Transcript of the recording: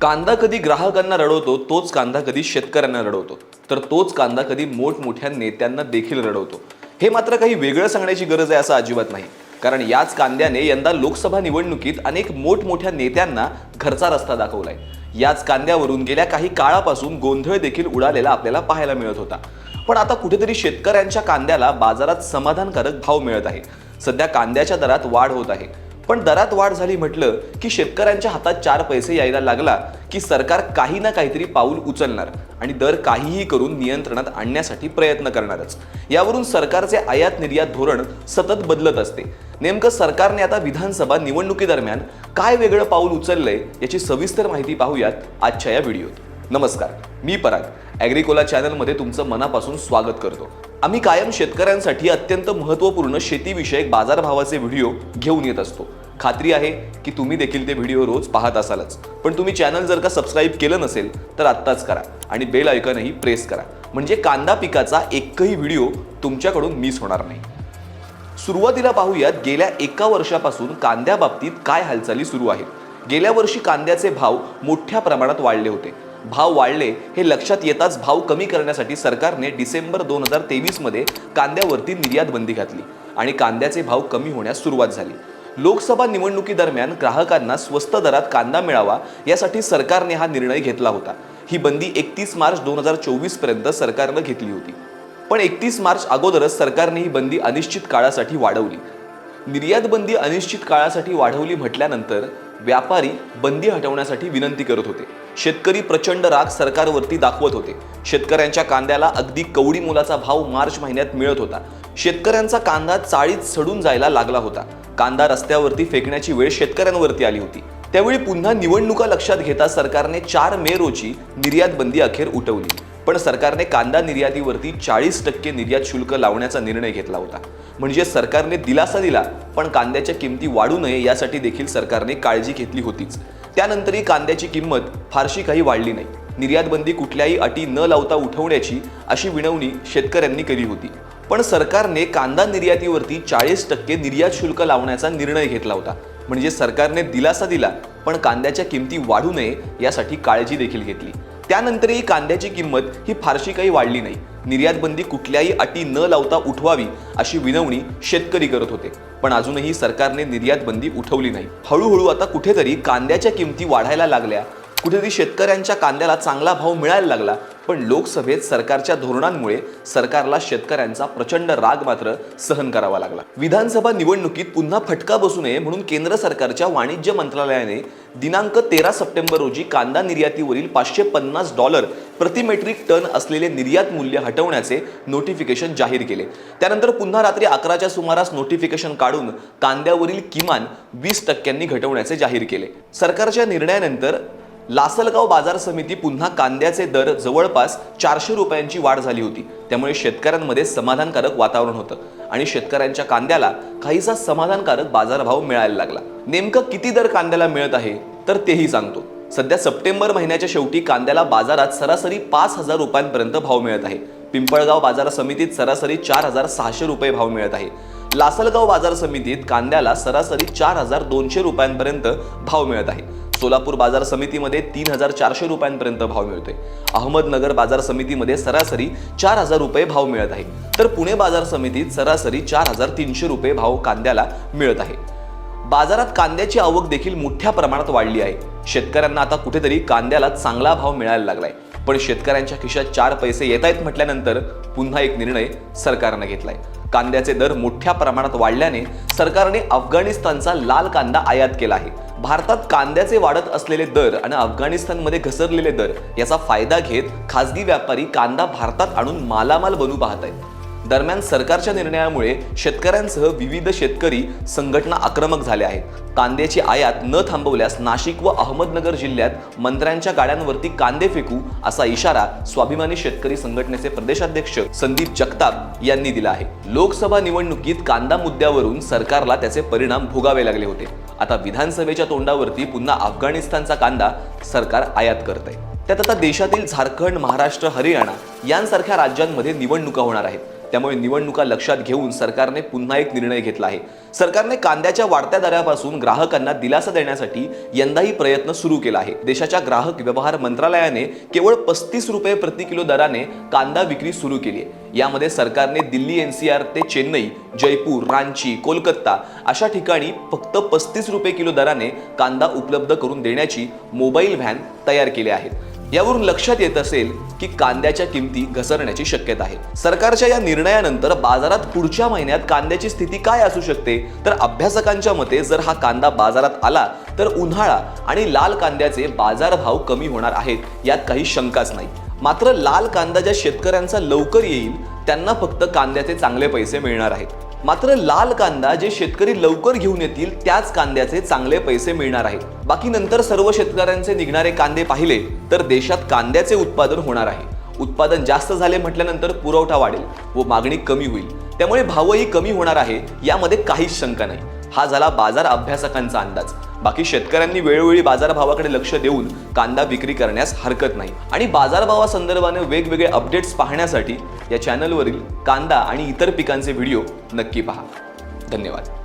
कांदा कधी ग्राहकांना रडवतो तोच कांदा कधी शेतकऱ्यांना रडवतो. तर तोच कांदा कधी मोठमोठ्या नेत्यांना देखील रडवतो. हे मात्र काही वेगळं सांगण्याची गरज आहे असं अजिबात नाही. कारण याच कांद्याने यंदा लोकसभा निवडणुकीत अनेक मोठमोठ्या नेत्यांना घरचा रस्ता दाखवलाय. याच कांद्यावरून गेल्या काही काळापासून गोंधळ देखील उडालेला आपल्याला पाहायला मिळत होता. पण आता कुठेतरी शेतकऱ्यांच्या कांद्याला बाजारात समाधानकारक भाव मिळत आहे. सध्या कांद्याच्या दरात वाढ होत आहे. पण दरात वाढ झाली म्हटलं की शेतकऱ्यांच्या हातात चार पैसे यायला लागला की सरकार काही ना काहीतरी पाऊल उचलणार आणि दर काहीही करून नियंत्रणात आणण्यासाठी प्रयत्न करणारच. यावरून सरकारचे आयात निर्यात धोरण सतत बदलत असते. नेमकं सरकारने आता विधानसभा निवडणुकीदरम्यान काय वेगळं पाऊल उचललंय याची सविस्तर माहिती पाहूयात आजच्या या व्हिडिओत. नमस्कार मी पराग. ॲग्रिकोला चॅनलमध्ये तुमचं मनापासून स्वागत करतो. आम्ही कायम शेतकऱ्यांसाठी अत्यंत महत्त्वपूर्ण शेतीविषयक बाजारभावाचे व्हिडिओ घेऊन येत असतो. खात्री आहे की तुम्ही देखील ते व्हिडिओ रोज पाहत असालच. पण तुम्ही चॅनल जर का सबस्क्राईब केलं नसेल तर आत्ताच करा आणि बेल आयकॉनही प्रेस करा. म्हणजे कांदा पिकाचा एकही व्हिडिओ तुमच्याकडून मिस होणार नाही. सुरुवातीला पाहूयात गेल्या एका वर्षापासून कांद्याबाबतीत काय हालचाली सुरू आहेत? गेल्या वर्षी कांद्याचे भाव मोठ्या प्रमाणात वाढले होते. भाव वाढले हे लक्षात येताच भाव कमी करण्यासाठी सरकारने डिसेंबर दोन हजार तेवीसमध्ये कांद्यावरती निर्यात बंदी घातली आणि कांद्याचे भाव कमी होण्यास सुरुवात झाली. लोकसभा निवडणुकीदरम्यान ग्राहकांना स्वस्त दरात कांदा मिळावा यासाठी सरकारने हा निर्णय घेतला होता. ही बंदी एकतीस मार्च दोन हजार चोवीसपर्यंत सरकारनं घेतली होती. पण एकतीस मार्च अगोदरच सरकारने ही बंदी अनिश्चित काळासाठी वाढवली. निर्यात बंदी अनिश्चित काळासाठी वाढवली म्हटल्यानंतर व्यापारी बंदी हटवण्यासाठी विनंती करत होते. शेतकरी प्रचंड राग सरकारवरती दाखवत होते. शेतकऱ्यांच्या कांद्याला अगदी कवडी मुलाचा भाव मार्च महिन्यात मिळत होता. शेतकऱ्यांचा कांदा चाळीत सडून जायला लागला होता. कांदा रस्त्यावरती फेकण्याची वेळ शेतकऱ्यांवरती आली होती. त्यावेळी पुन्हा निवडणुका लक्षात घेता सरकारने चार मे रोजी निर्यात बंदी अखेर उठवली. पण सरकारने कांदा निर्यातीवरती चाळीस टक्के निर्यात शुल्क लावण्याचा निर्णय घेतला होता. म्हणजे सरकारने दिलासा दिला पण कांद्याच्या किमती वाढू नये यासाठी देखील सरकारने काळजी घेतली होतीच. त्यानंतरही कांद्याची किंमत फारशी काही वाढली नाही. निर्यात बंदी कुठल्याही अटी न लावता उठवण्याची अशी विनवणी शेतकऱ्यांनी केली होती. पण सरकारने कांदा निर्यातीवरती चाळीस टक्के निर्यात शुल्क लावण्याचा निर्णय घेतला होता. म्हणजे सरकारने दिलासा दिला पण कांद्याच्या किमती वाढू नये यासाठी काळजी देखील घेतली. त्यानंतरही कांद्याची किंमत ही फारशी काही वाढली नाही. निर्यातबंदी कुठल्याही अटी न लावता उठवावी अशी विनवणी शेतकरी करत होते. पण अजूनही सरकारने निर्यातबंदी उठवली नाही. हळूहळू आता कुठेतरी कांद्याच्या किमती वाढायला लागल्या. कुठेतरी शेतकऱ्यांच्या कांद्याला चांगला भाव मिळायला लागला. पण लोकसभेत सरकारच्या धोरणांमुळे सरकारला शेतकऱ्यांचा प्रचंड राग मात्र सहन करावा लागला. विधानसभा निवडणुकीत पुन्हा फटका बसू नये म्हणून केंद्र सरकारच्या वाणिज्य मंत्रालयाने दिनांक तेरा सप्टेंबर रोजी कांदा निर्यातीवरील पाचशे पन्नास डॉलर प्रति मेट्रिक टन असलेले निर्यात मूल्य हटवण्याचे नोटिफिकेशन जाहीर केले. त्यानंतर पुन्हा रात्री अकराच्या सुमारास नोटिफिकेशन काढून कांद्यावरील किमान वीस टक्क्यांनी घटवण्याचे जाहीर केले. सरकारच्या निर्णयानंतर लासलगाव बाजार समिती पुन्हा कांद्याचे दर जवळपास चारशे रुपयांची वाढ झाली होती. त्यामुळे शेतकऱ्यांमध्ये समाधानकारक वातावरण होतं आणि शेतकऱ्यांच्या कांद्याला काहीसा समाधानकारक बाजारभाव मिळायला लागला. नेमकं किती दर कांद्याला मिळत आहे? तर तेही सांगतो. सध्या सप्टेंबर महिन्याच्या शेवटी कांद्याला बाजारात सरासरी पाच हजार रुपयांपर्यंत भाव मिळत आहे. पिंपळगाव बाजार समितीत सरासरी चार हजार सहाशे रुपये भाव मिळत आहे. लासलगाव बाजार समितीत कांद्याला सरासरी चार हजार दोनशे रुपयांपर्यंत भाव मिळत आहे. सोलापूर बाजार समितीमध्ये तीन हजार चारशे रुपयांपर्यंत भाव मिळतोय. अहमदनगर बाजार समितीमध्ये सरासरी चार हजार रुपये भाव मिळत आहे. तर पुणे बाजार समितीत सरासरी चार हजार तीनशे रुपये भाव कांद्याला मिळत आहे. बाजारात कांद्याची आवक देखील मोठ्या प्रमाणात वाढली आहे. शेतकऱ्यांना आता कुठेतरी कांद्याला चांगला भाव मिळायला लागलाय. पण शेतकऱ्यांच्या खिशात चार पैसे येत आहेत म्हटल्यानंतर पुन्हा एक निर्णय सरकारनं घेतलाय. कांद्याचे दर मोठ्या प्रमाणात वाढल्याने सरकारने अफगाणिस्तानचा लाल कांदा आयात केला आहे. भारतात कांद्याचे वाढत असलेले दर आणि अफगाणिस्तानमध्ये घसरलेले दर याचा फायदा घेत खासगी व्यापारी कांदा भारतात आणून मालामाल बनू पाहत आहेत. दरम्यान सरकारच्या निर्णयामुळे शेतकऱ्यांसह विविध शेतकरी संघटना आक्रमक झाल्या आहेत. कांद्याची आयात न थांबवल्यास नाशिक व अहमदनगर जिल्ह्यात मंत्र्यांच्या गाड्यांवरती कांदे फेकू असा इशारा स्वाभिमानी शेतकरी संघटनेचे प्रदेशाध्यक्ष संदीप जगताप यांनी दिला आहे. लोकसभा निवडणुकीत कांदा मुद्द्यावरून सरकारला त्याचे परिणाम भोगावे लागले होते. आता विधानसभेच्या तोंडावरती पुन्हा अफगाणिस्तानचा कांदा सरकार आयात करत आहे त्यात आता देशातील झारखंड महाराष्ट्र हरियाणा यांसारख्या राज्यांमध्ये निवडणुका होणार आहेत. त्यामुळे निवडणुका लक्षात घेऊन सरकारने पुन्हा एक निर्णय घेतला आहे. सरकारने कांद्याच्या वाढत्या दरापासून ग्राहकांना दिलासा देण्यासाठी यंदाही प्रयत्न सुरू केला आहे. देशाच्या ग्राहक व्यवहार मंत्रालयाने केवळ पस्तीस रुपये प्रति किलो दराने कांदा विक्री सुरू केली आहे. यामध्ये सरकारने दिल्ली एनसीआर ते चेन्नई जयपूर रांची कोलकाता अशा ठिकाणी फक्त पस्तीस रुपये किलो दराने कांदा उपलब्ध करून देण्याची मोबाईल व्हॅन तयार केल्या आहेत. यावरून लक्षात येत असेल की कांद्याच्या किमती घसरण्याची शक्यता आहे. सरकारच्या या निर्णयानंतर बाजारात पुढच्या महिन्यात कांद्याची स्थिती काय असू शकते? तर अभ्यासकांच्या मते जर हा कांदा बाजारात आला तर उन्हाळा आणि लाल कांद्याचे बाजारभाव कमी होणार आहेत यात काही शंकाच नाही. मात्र लाल कांदा ज्या शेतकऱ्यांचा लवकर येईल त्यांना फक्त कांद्याचे चांगले पैसे मिळणार आहेत. मात्र लाल कांदा जे शेतकरी लवकर घेऊन येतील त्याच कांद्याचे चांगले पैसे मिळणार आहेत. बाकी नंतर सर्व शेतकऱ्यांचे निघणारे कांदे पाहिले तर देशात कांद्याचे उत्पादन होणार आहे. उत्पादन जास्त झाले म्हटल्यानंतर पुरवठा वाढेल व मागणी कमी होईल. त्यामुळे भावही कमी होणार आहे यामध्ये काहीच शंका नाही. हा झाला बाजार अभ्यासकांचा अंदाज. बाकी शेतकऱ्यांनी वेळोवेळी बाजारभावाकडे लक्ष देऊन कांदा विक्री करण्यास हरकत नाही. आणि बाजारभावासंदर्भाने वेगवेगळे अपडेट्स पाहण्यासाठी या चॅनलवरील कांदा आणि इतर पिकांचे व्हिडिओ नक्की पहा. धन्यवाद.